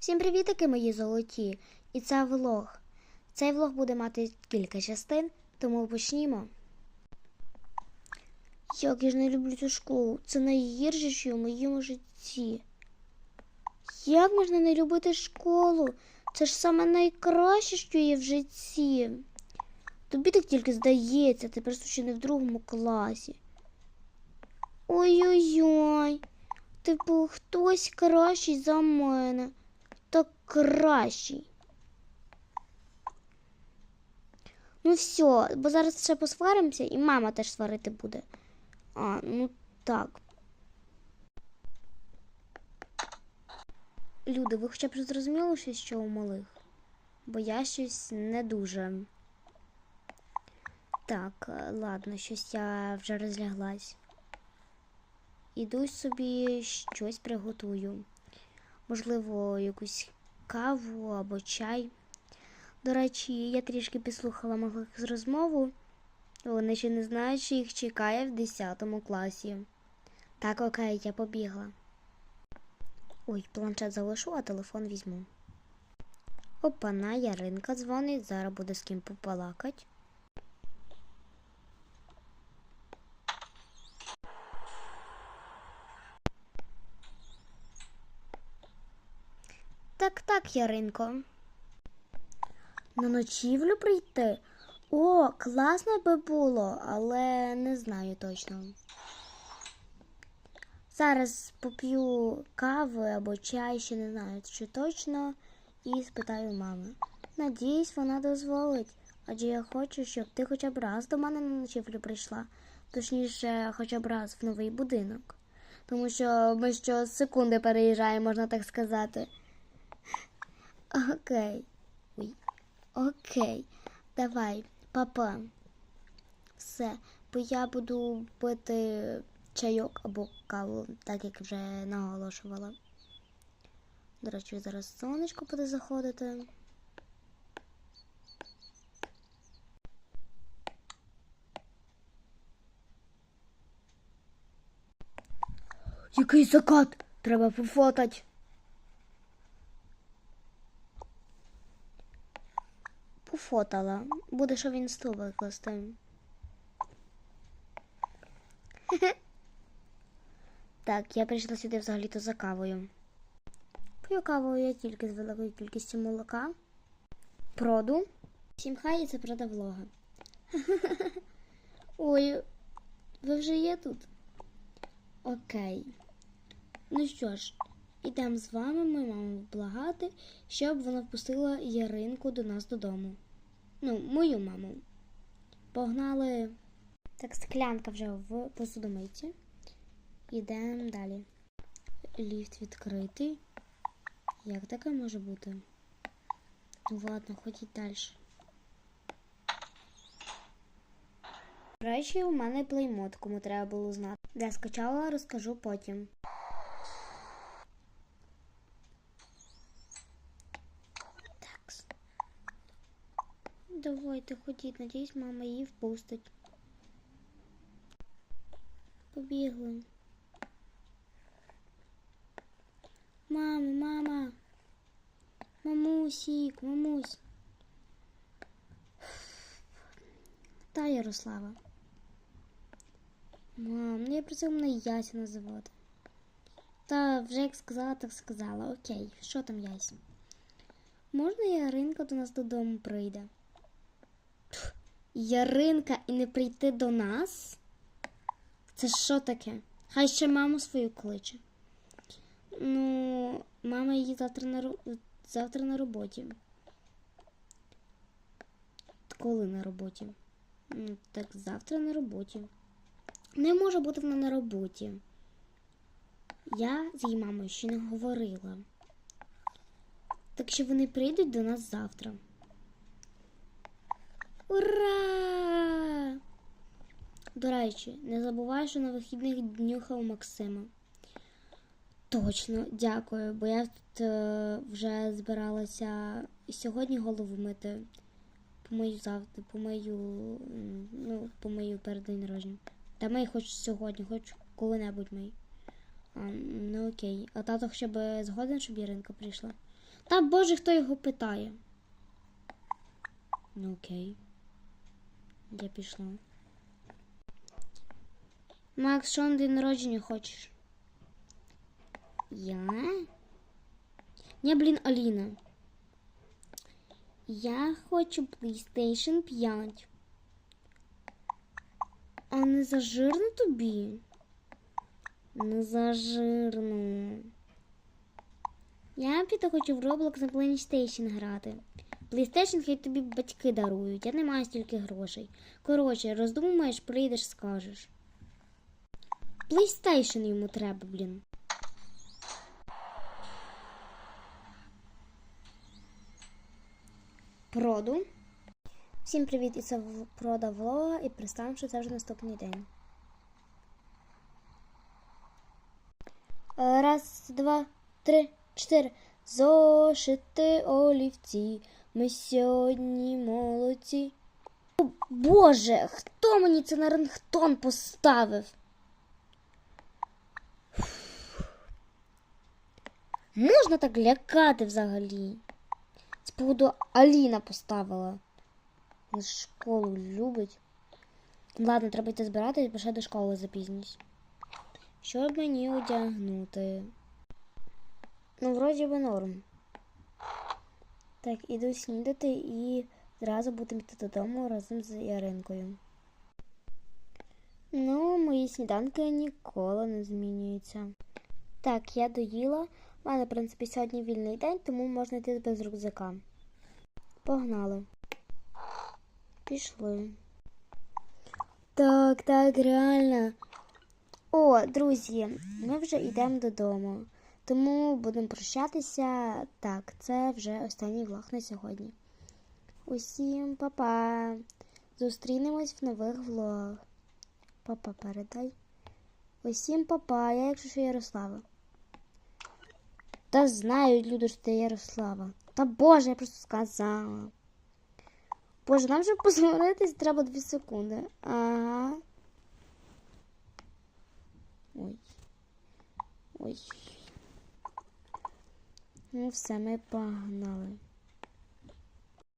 Всім привітики, мої золоті! І це влог. Цей влог буде мати кілька частин, тому почнімо. Як я ж не люблю цю школу. Це найгірше, що в моєму житті. Як можна не любити школу? Це ж саме найкраще, що є в житті. Тобі так тільки здається, ти просто ще не в другому класі. Ой-ой-ой. Типу, хтось кращий за мене. Та кращий. Ну все, бо зараз ще посваримося, і мама теж сварити буде. А, ну так. Люди, ви хоча б зрозуміли щось, що у малих? Бо я щось не дуже. Так, е, ладно, щось я вже розляглась. Іду собі щось приготую. Можливо, якусь каву або чай. До речі, я трішки підслухала малих з розмову. Вони ще не знають, що їх чекає в 10 класі. Так, окей, я побігла. Ой, планшет залишу, а телефон візьму. Опана, Яринка дзвонить, зараз буде з ким попалакать. Так, так, Яринко. На ночівлю прийти? О, класно би було, але не знаю точно. Зараз поп'ю кави або чай, ще не знаю, чи точно, і спитаю мами. Надіюсь, вона дозволить, адже я хочу, щоб ти хоча б раз до мене на ночівлю прийшла, точніше, хоча б раз в новий будинок. Тому що ми що секунди переїжджаємо, можна так сказати. Окей. Ой. Окей. Давай, папа. Все, бо я буду пити чайок або каву, так як вже наголошувала. До речі, зараз сонечко буде заходити. Який закат? Треба пофотать. Пофотала. Буде, що він стул викласти. Так, я прийшла сюди взагалі-то за кавою. П'ю каву я тільки з великою кількістю молока. Проду. Всім хай і це прода влога. Ой, ви вже є тут? Окей. Ну що ж, ідемо з вами, ми маємо благати, щоб вона впустила Яринку до нас додому. Ну, мою маму. Погнали. Так, склянка вже в посудомийці. Ідемо далі. Ліфт відкритий. Як таке може бути? Ну ладно, ходіть далі. До речі, у мене плеймод, кому треба було знати. Де скачала, розкажу потім. Давайте ходіть, надіюсь, мама її впустить. Побігли. Мама, мама. Мамусік, мамусь. Та Ярослава. Мам, ну я просив мене Яся називати. Та вже як сказала, так сказала. Окей, що там Яся? Можна Яринка до нас додому прийде? Яринка і не прийти до нас? Це що таке? Хай ще маму свою кличе. Ну, мама її завтра на завтра на роботі. Коли на роботі? Ну, Так завтра на роботі. Не може бути вона на роботі. Я з її мамою ще не говорила. Так що вони прийдуть до нас завтра. Ура! До речі, не забувай, що на вихідних днюхав Максима. Точно, дякую, бо я тут е, вже збиралася сьогодні голову мити. Помию завтра, помию, ну, помию перед день народження. Та мий хоч сьогодні, хоч коли-небудь мий. А, ну окей. А тато хоча б згоден, щоб Яринка прийшла. Та боже, хто його питає. Ну окей. Я пішла. Макс, що на день народження хочеш? Я? Не, блін, Аліна. Я хочу PlayStation 5. А не зажирно тобі? Не зажирно. Я піду хочу в Roblox на PlayStation грати. PlayStation хай тобі батьки дарують, я не маю стільки грошей. Коротше, роздумаєш, прийдеш, скажеш. PlayStation йому треба, блін. Проду. Всім привіт, і це прода влога, і представимо, що це вже наступний день. Раз, два, три, чотири. Зошити олівці. Ми сьогодні молодці. О, Боже, хто мені це на рингтон поставив? Можна так лякати взагалі? З поводу Аліна поставила. Вона школу любить. Ладно, треба йти збиратись, бо ще до школи запізнюсь. Що мені одягнути? Ну, вроді би норм. Так, іду снідати і зразу будемо йти додому разом з Яринкою. Ну, мої сніданки ніколи не змінюються. Так, я доїла. У мене, в принципі, сьогодні вільний день, тому можна йти без рюкзака. Погнали. Пішли. Так, так, реально. О, друзі, ми вже йдемо додому. Тому будемо прощатися. Так, це вже останній влог на сьогодні. Усім па-па. Зустрінемось в нових влогах. Папа, передай. Усім па-па. Я, якщо що Ярослава. Та знають люди, що ти Ярослава. Та Боже, я просто сказала. Боже, нам же посмотритись треба 2 секунди. Ага. Ой. Ой. Ну все, ми погнали.